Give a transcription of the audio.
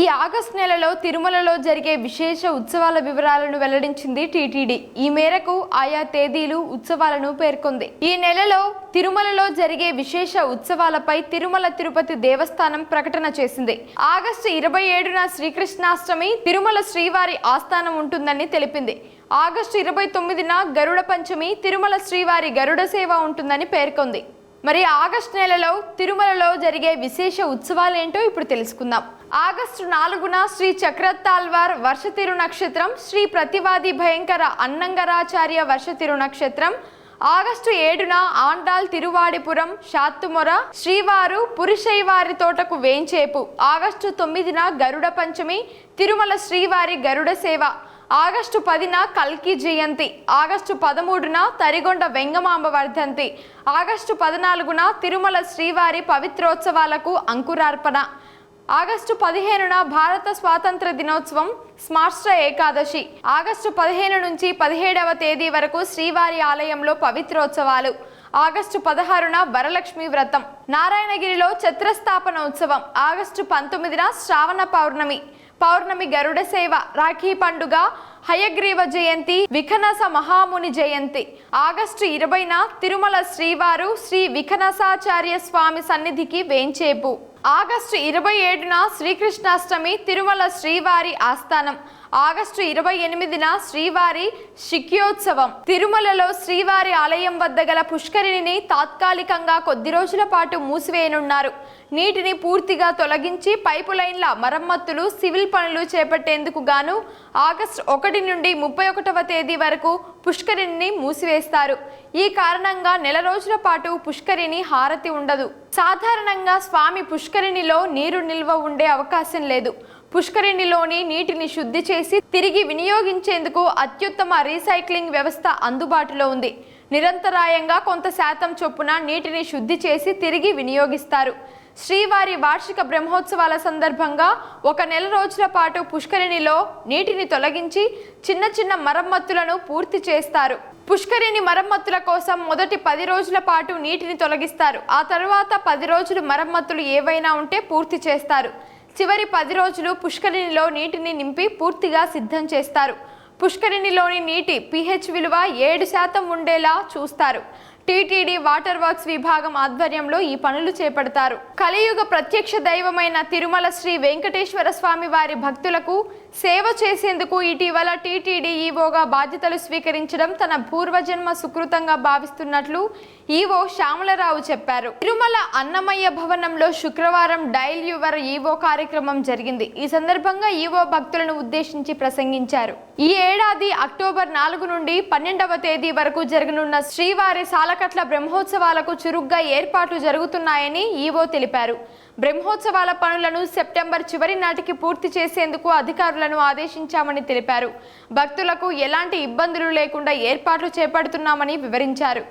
ఈ ఆగస్టు నెలలో తిరుమలలో జరిగే విశేష ఉత్సవాల వివరాలను వెల్లడించింది టీటీడీ. ఈ మేరకు ఆయా తేదీలు ఉత్సవాలను పేర్కొంది. ఈ నెలలో తిరుమలలో జరిగే విశేష ఉత్సవాలపై తిరుమల తిరుపతి దేవస్థానం ప్రకటన చేసింది. ఆగస్టు ఇరవై ఏడున శ్రీకృష్ణాష్టమి తిరుమల శ్రీవారి ఆస్థానం ఉంటుందని తెలిపింది. ఆగస్టు ఇరవై తొమ్మిదిన గరుడ పంచమి తిరుమల శ్రీవారి గరుడ సేవ ఉంటుందని పేర్కొంది. మరి ఆగస్టు నెలలో తిరుమలలో జరిగే విశేష ఉత్సవాలు ఏంటో ఇప్పుడు తెలుసుకుందాం. ఆగస్టు నాలుగున శ్రీ చక్రతాల్వార్ వర్షతిరు నక్షత్రం శ్రీ ప్రతివాది భయంకర అన్నంగరాచార్య వర్షతిరు నక్షత్రం ఆగస్టు ఏడున ఆండాల్ తిరువాడిపురం షాత్తుమొర శ్రీవారు పురుషైవారి తోటకు వేంచేపు ఆగస్టు తొమ్మిదిన గరుడ పంచమి తిరుమల శ్రీవారి గరుడ సేవ ఆగస్టు పదిన కల్కి జయంతి ఆగస్టు పదమూడున తరిగొండ వెంగమాంబ వర్ధంతి ఆగస్టు పద్నాలుగున తిరుమల శ్రీవారి పవిత్రోత్సవాలకు అంకురార్పణ. ఆగస్టు పదిహేనున భారత స్వాతంత్ర దినోత్సవం స్మార్ష్ట ఏకాదశి. ఆగస్టు పదిహేను నుంచి పదిహేడవ తేదీ వరకు శ్రీవారి ఆలయంలో పవిత్రోత్సవాలు. ఆగస్టు పదహారున వరలక్ష్మి వ్రతం. నారాయణగిరిలో ఛత్రస్థాపన ఉత్సవం ఆగస్టు పంతొమ్మిదిన శ్రావణ పౌర్ణమి. పౌర్ణమి గరుడ సేవ రాఖీ పండుగ హయగ్రీవ జయంతి విఖనస మహాముని జయంతి. ఆగస్టు ఇరవైన తిరుమల శ్రీవారు శ్రీ విఖనసాచార్య స్వామి సన్నిధికి వేంచేపు. ఆగస్టు ఇరవై ఏడున శ్రీకృష్ణాష్టమి తిరుమల శ్రీవారి ఆస్థానం. ఆగస్టు ఇరవై ఎనిమిదిన శ్రీవారి శిక్యోత్సవం తిరుమలలో శ్రీవారి ఆలయం వద్ద గల పుష్కరిణిని తాత్కాలికంగా కొద్ది రోజుల పాటు మూసివేయనున్నారు. నీటిని పూర్తిగా తొలగించి పైపు లైన్ల మరమ్మతులు సివిల్ పనులు చేపట్టేందుకు గాను ఆగస్టు ఒకటి నుండి ముప్పై ఒకటవ తేదీ వరకు పుష్కరిణిని మూసివేస్తారు. ఈ కారణంగా నెల రోజుల పాటు పుష్కరిణి హారతి ఉండదు. సాధారణంగా స్వామి పుష్కరిణిలో నీరు నిల్వ ఉండే అవకాశం లేదు. పుష్కరిణిలోని నీటిని శుద్ధి చేసి తిరిగి వినియోగించేందుకు అత్యుత్తమ రీసైక్లింగ్ వ్యవస్థ అందుబాటులో ఉంది. నిరంతరాయంగా కొంత శాతం చొప్పున నీటిని శుద్ధి చేసి తిరిగి వినియోగిస్తారు. శ్రీవారి వార్షిక బ్రహ్మోత్సవాల సందర్భంగా ఒక నెల రోజుల పాటు పుష్కరిణిలో నీటిని తొలగించి చిన్న చిన్న మరమ్మతులను పూర్తి చేస్తారు. పుష్కరిణి మరమ్మతుల కోసం మొదటి పది రోజుల పాటు నీటిని తొలగిస్తారు. ఆ తర్వాత పది రోజులు మరమ్మతులు ఏవైనా ఉంటే పూర్తి చేస్తారు. చివరి పది రోజులు పుష్కరిణిలో నీటిని నింపి పూర్తిగా సిద్ధం చేస్తారు. పుష్కరిణిలోని నీటి పిహెచ్ విలువ ఏడు శాతం ఉండేలా చూస్తారు. టీటీడీ వాటర్ వర్క్స్ విభాగం ఆధ్వర్యంలో ఈ పనులు చేపడతారు. కలియుగ ప్రత్యక్ష దైవమైన తిరుమల శ్రీ వెంకటేశ్వర స్వామి వారి భక్తులకు సేవ చేసేందుకు ఇటీవల టీటీడీ ఈవోగా బాధ్యతలు స్వీకరించడం తన పూర్వజన్మ సుకృతంగా భావిస్తున్నట్లు ఈవో శ్యామలరావు చెప్పారు. తిరుమల అన్నమయ్య భవనంలో శుక్రవారం డైల్ యువర్ ఈవో కార్యక్రమం జరిగింది. ఈ సందర్భంగా ఈవో భక్తులను ఉద్దేశించి ప్రసంగించారు. ఈ ఏడాది అక్టోబర్ నాలుగు నుండి పన్నెండవ తేదీ వరకు జరగనున్న శ్రీవారి సాలక ఆనకట్ల బ్రహ్మోత్సవాలకు చురుగ్గా ఏర్పాట్లు జరుగుతున్నాయని ఈవో తెలిపారు. బ్రహ్మోత్సవాల పనులను సెప్టెంబర్ చివరి నాటికి పూర్తి చేసేందుకు అధికారులను ఆదేశించామని తెలిపారు. భక్తులకు ఎలాంటి ఇబ్బందులు లేకుండా ఏర్పాట్లు చేపడుతున్నామని వివరించారు.